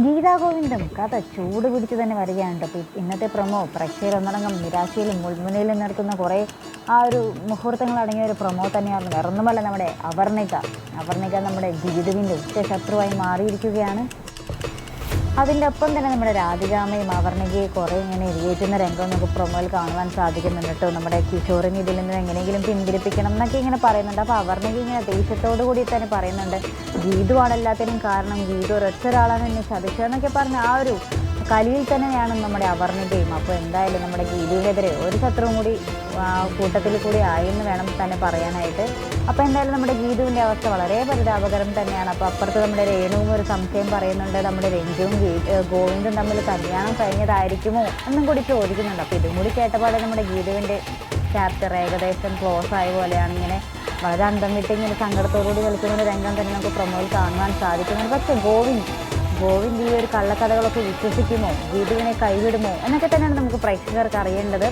ഗീതാ കഥ ചൂട് പിടിച്ച് തന്നെ വരികയാണ് കേട്ടോ ഇന്നത്തെ പ്രമോ പ്രേക്ഷകർ ഒന്നടങ്കം നിരാശയിലും മുൾമുനയിലും നടക്കുന്ന കുറേ ആ ഒരു മുഹൂർത്തങ്ങൾ അടങ്ങിയ ഒരു പ്രമോ തന്നെയായിരുന്നു വേറൊന്നുമല്ല നമ്മുടെ അവർണിക. അവർണിക നമ്മുടെ ഗീതുവിന്റെ ഉച്ച ശത്രുവായി മാറിയിരിക്കുകയാണ്. അതിന്റെ ഒപ്പം തന്നെ നമ്മുടെ രാധികാമയും അവർണികയെ കുറേ ഇങ്ങനെ എരിയേറ്റുന്ന രംഗം നമുക്ക് പ്രൊമോയിൽ കാണുവാൻ സാധിക്കുന്നുണ്ട് കേട്ടോ. നമ്മുടെ കിഷോറിനെ ഇതിൽ നിന്ന് എങ്ങനെയെങ്കിലും പിന്തിരിപ്പിക്കണം എന്നൊക്കെ ഇങ്ങനെ പറയുന്നുണ്ട്. അപ്പോൾ അവർണിക ഇങ്ങനെ ദേഷ്യത്തോടു കൂടി തന്നെ പറയുന്നുണ്ട് എല്ലാത്തിനും കാരണം ഗീതു ഒരൊറ്റ ഒരാളാണ് എന്നെ ചതിച്ചതെന്നൊക്കെ പറഞ്ഞ ആ ഒരു കലിയിൽ തന്നെയാണ് നമ്മുടെ അവർണിന്റെയും അപ്പോൾ എന്തായാലും നമ്മുടെ ഗീതിയിലെതിരെ ഒരു ശത്രുവും കൂടി കൂട്ടത്തിൽ കൂടി ആയെന്ന് വേണം തന്നെ പറയാനായിട്ട്. അപ്പോൾ എന്തായാലും നമ്മുടെ ഗീതുവിന്റെ അവസ്ഥ വളരെ പരിതാപകരം തന്നെയാണ്. അപ്പോൾ അപ്പുറത്ത് നമ്മുടെ രേണുവും ഒരു സംശയം പറയുന്നുണ്ട്. നമ്മുടെ രഞ്ജുവും ഗോവിന്ദും തമ്മിൽ കല്യാണം കഴിഞ്ഞതായിരിക്കുമോ എന്നും കൂടി ചോദിക്കുന്നുണ്ട്. അപ്പോൾ ഇതും കൂടി കേട്ടപാടെ നമ്മുടെ ഗീതുവിന്റെ ചാപ്റ്റർ ഏകദേശം ക്ലോസ് ആയ പോലെയാണ് ഇങ്ങനെ വളരെ അന്തം വിട്ട് ഇങ്ങനെ സങ്കടത്തോടുകൂടി കളിക്കുന്ന ഒരു രംഗം തന്നെ നമുക്ക് പ്രൊമോയിൽ കാണുവാൻ സാധിക്കുന്നുണ്ട്. പക്ഷേ ഗോവിന്ദ് ഗോവിന്ദ് ഈ ഒരു കള്ളക്കഥകളൊക്കെ വിശ്വസിക്കുമോ? ഗീതുവിനെ കൈവിടുമോ? എന്നൊക്കെ തന്നെയാണ് നമുക്ക് പ്രേക്ഷകർക്ക് അറിയേണ്ടത്.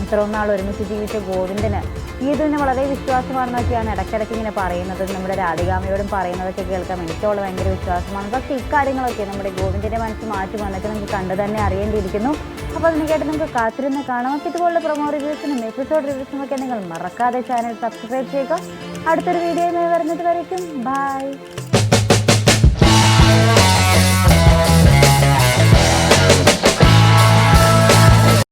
ഇത്രയും നാൾ ഒരുമിച്ച് ജീവിച്ച ഗോവിന്ദന് ഗീതുവിന് വളരെ വിശ്വാസമാണെന്നൊക്കെയാണ് ഇടയ്ക്കിടയ്ക്ക് ഇങ്ങനെ പറയുന്നത്. നമ്മുടെ രാധികാമയോടും പറയുന്നതൊക്കെ കേൾക്കാം. എനിക്കുള്ള ഭയങ്കര വിശ്വാസമാണ്. പക്ഷേ ഇക്കാര്യങ്ങളൊക്കെ നമ്മുടെ ഗോവിന്ദന്റെ മനസ്സ് മാറ്റി വന്നൊക്കെ നമുക്ക് കണ്ടു തന്നെ അറിയേണ്ടിയിരിക്കുന്നു. അപ്പോൾ അതിനെ കേട്ട് നമുക്ക് കാത്തിരുന്ന് കാണാം. അപ്പോൾ ഇതുപോലുള്ള പ്രൊമോ റിവ്യൂസിനും എപ്പിസോഡ് റിവ്യൂസിനും ഒക്കെ നിങ്ങൾ മറക്കാതെ ചാനൽ സബ്സ്ക്രൈബ് ചെയ്യുക. അടുത്തൊരു വീഡിയോ വരുന്നത് വരയ്ക്കും. ബൈ